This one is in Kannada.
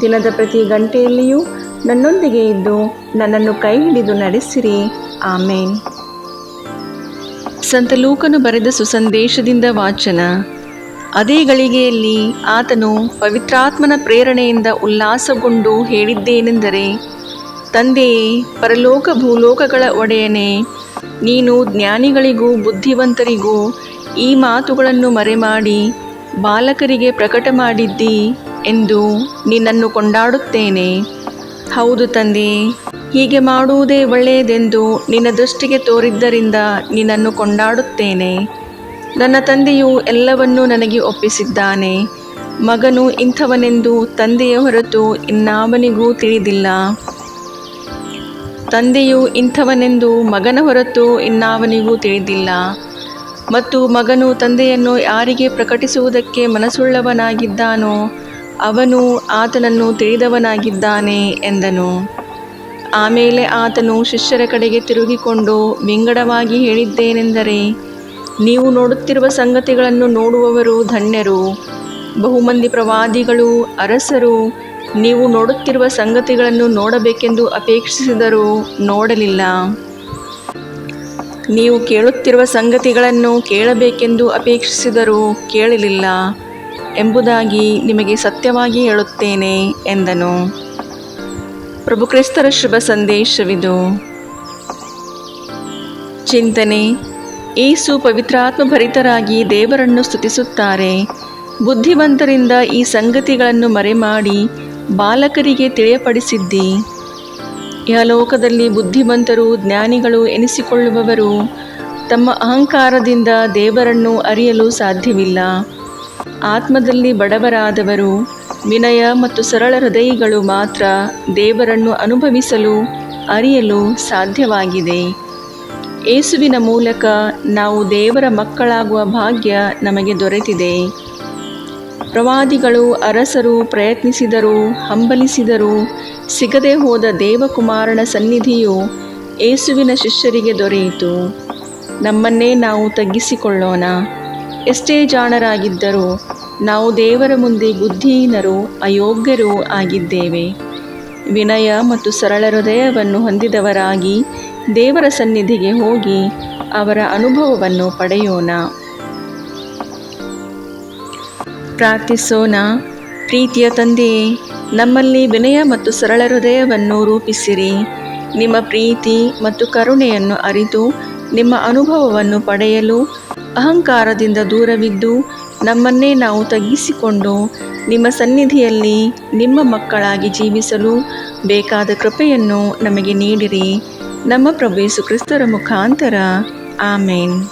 ದಿನದ ಪ್ರತಿ ಗಂಟೆಯಲ್ಲಿಯೂ ನನ್ನೊಂದಿಗೆ ಇದ್ದು ನನ್ನನ್ನು ಕೈ ಹಿಡಿದು ನಡೆಸಿರಿ. ಆಮೇನ್. ಸಂತ ಲೂಕನು ಬರೆದ ಸುಸಂದೇಶದಿಂದ ವಾಚನ. ಅದೇ ಗಳಿಗೆಯಲ್ಲಿ ಆತನು ಪವಿತ್ರಾತ್ಮನ ಪ್ರೇರಣೆಯಿಂದ ಉಲ್ಲಾಸಗೊಂಡು ಹೇಳಿದ್ದೇನೆಂದರೆ, ತಂದೆಯೇ, ಪರಲೋಕ ಭೂಲೋಕಗಳ ಒಡೆಯನೇ, ನೀನು ಜ್ಞಾನಿಗಳಿಗೂ ಬುದ್ಧಿವಂತರಿಗೂ ಈ ಮಾತುಗಳನ್ನು ಮರೆಮಾಡಿ, ಬಾಲಕರಿಗೆ ಪ್ರಕಟ ಮಾಡಿದ್ದಿ ಎಂದು ನಿನ್ನನ್ನು ಕೊಂಡಾಡುತ್ತೇನೆ. ಹೌದು ತಂದೆ, ಹೀಗೆ ಮಾಡುವುದೇ ಒಳ್ಳೆಯದೆಂದು ನಿನ್ನ ದೃಷ್ಟಿಗೆ ತೋರಿದ್ದರಿಂದ ನಿನ್ನನ್ನು ಕೊಂಡಾಡುತ್ತೇನೆ. ನನ್ನ ತಂದೆಯು ಎಲ್ಲವನ್ನೂ ನನಗೆ ಒಪ್ಪಿಸಿದ್ದಾನೆ. ಮಗನು ಇಂಥವನೆಂದು ತಂದೆಯ ಹೊರತು ಇನ್ನಾವನಿಗೂ ತಿಳಿದಿಲ್ಲ. ತಂದೆಯು ಇಂಥವನೆಂದು ಮಗನ ಹೊರತು ಇನ್ನಾವನಿಗೂ ತಿಳಿದಿಲ್ಲ. ಮತ್ತು ಮಗನು ತಂದೆಯನ್ನು ಯಾರಿಗೆ ಪ್ರಕಟಿಸುವುದಕ್ಕೆ ಮನಸ್ಸುಳ್ಳವನಾಗಿದ್ದಾನೋ ಅವನು ಆತನನ್ನು ತಿಳಿದವನಾಗಿದ್ದಾನೆ ಎಂದನು. ಆಮೇಲೆ ಆತನು ಶಿಷ್ಯರ ಕಡೆಗೆ ತಿರುಗಿಕೊಂಡು ವಿಂಗಡವಾಗಿ ಹೇಳಿದ್ದೇನೆಂದರೆ, ನೀವು ನೋಡುತ್ತಿರುವ ಸಂಗತಿಗಳನ್ನು ನೋಡುವವರು ಧನ್ಯರು, ಬಹುಮಂದಿ ಪ್ರವಾದಿಗಳು, ಅರಸರು, ನೀವು ನೋಡುತ್ತಿರುವ ಸಂಗತಿಗಳನ್ನು ನೋಡಬೇಕೆಂದು ಅಪೇಕ್ಷಿಸಿದರೂ ನೋಡಲಿಲ್ಲ. ನೀವು ಕೇಳುತ್ತಿರುವ ಸಂಗತಿಗಳನ್ನು ಕೇಳಬೇಕೆಂದು ಅಪೇಕ್ಷಿಸಿದರೂ ಕೇಳಲಿಲ್ಲ. ಎಂಬುದಾಗಿ ನಿಮಗೆ ಸತ್ಯವಾಗಿ ಹೇಳುತ್ತೇನೆ ಎಂದನು. ಪ್ರಭು ಕ್ರಿಸ್ತರ ಶುಭ ಸಂದೇಶವಿದು. ಚಿಂತನೆ, ಏಸು ಪವಿತ್ರಾತ್ಮ ಭರಿತರಾಗಿ ದೇವರನ್ನು ಸ್ತುತಿಸುತ್ತಾರೆ. ಬುದ್ಧಿವಂತರಿಂದ ಈ ಸಂಗತಿಗಳನ್ನು ಮರೆಮಾಡಿ ಬಾಲಕರಿಗೆ ತಿಳಿಯಪಡಿಸಿದ್ದಿ. ಲೋಕದಲ್ಲಿ ಬುದ್ಧಿವಂತರು, ಜ್ಞಾನಿಗಳು ಎನಿಸಿಕೊಳ್ಳುವವರು ತಮ್ಮ ಅಹಂಕಾರದಿಂದ ದೇವರನ್ನು ಅರಿಯಲು ಸಾಧ್ಯವಿಲ್ಲ. ಆತ್ಮದಲ್ಲಿ ಬಡವರಾದವರು, ವಿನಯ ಮತ್ತು ಸರಳ ಹೃದಯಿಗಳು ಮಾತ್ರ ದೇವರನ್ನು ಅನುಭವಿಸಲು, ಅರಿಯಲು ಸಾಧ್ಯವಾಗಿದೆ. ಏಸುವಿನ ಮೂಲಕ ನಾವು ದೇವರ ಮಕ್ಕಳಾಗುವ ಭಾಗ್ಯ ನಮಗೆ ದೊರೆತಿದೆ. ಪ್ರವಾದಿಗಳು ಅರಸರು ಪ್ರಯತ್ನಿಸಿದರು, ಹಂಬಲಿಸಿದರು, ಸಿಗದೆ ಹೋದ ದೇವಕುಮಾರನ ಸನ್ನಿಧಿಯು ಏಸುವಿನ ಶಿಷ್ಯರಿಗೆ ದೊರೆಯಿತು. ನಮ್ಮನ್ನೇ ನಾವು ತಗ್ಗಿಸಿಕೊಳ್ಳೋಣ. ಎಷ್ಟೇ ಜಾಣರಾಗಿದ್ದರೂ ನಾವು ದೇವರ ಮುಂದೆ ಬುದ್ಧಿಹೀನರು, ಅಯೋಗ್ಯರೂ ಆಗಿದ್ದೇವೆ. ವಿನಯ ಮತ್ತು ಸರಳ ಹೃದಯವನ್ನು ಹೊಂದಿದವರಾಗಿ ದೇವರ ಸನ್ನಿಧಿಗೆ ಹೋಗಿ ಅವರ ಅನುಭವವನ್ನು ಪಡೆಯೋಣ. ಪ್ರಾರ್ಥಿಸೋಣ. ಪ್ರೀತಿಯ ತಂದೆಯೇ, ನಮ್ಮಲ್ಲಿ ವಿನಯ ಮತ್ತು ಸರಳ ಹೃದಯವನ್ನು ರೂಪಿಸಿರಿ. ನಿಮ್ಮ ಪ್ರೀತಿ ಮತ್ತು ಕರುಣೆಯನ್ನು ಅರಿತು ನಿಮ್ಮ ಅನುಭವವನ್ನು ಪಡೆಯಲು ಅಹಂಕಾರದಿಂದ ದೂರವಿದ್ದು ನಮ್ಮನ್ನೇ ನಾವು ತಗ್ಗಿಸಿಕೊಂಡು ನಿಮ್ಮ ಸನ್ನಿಧಿಯಲ್ಲಿ ನಿಮ್ಮ ಮಕ್ಕಳಾಗಿ ಜೀವಿಸಲು ಬೇಕಾದ ಕೃಪೆಯನ್ನು ನಮಗೆ ನೀಡಿರಿ. ನಮ್ಮ ಪ್ರಭು ಯೇಸು ಕ್ರಿಸ್ತರ ಮುಖಾಂತರ. ಆಮೇನ್.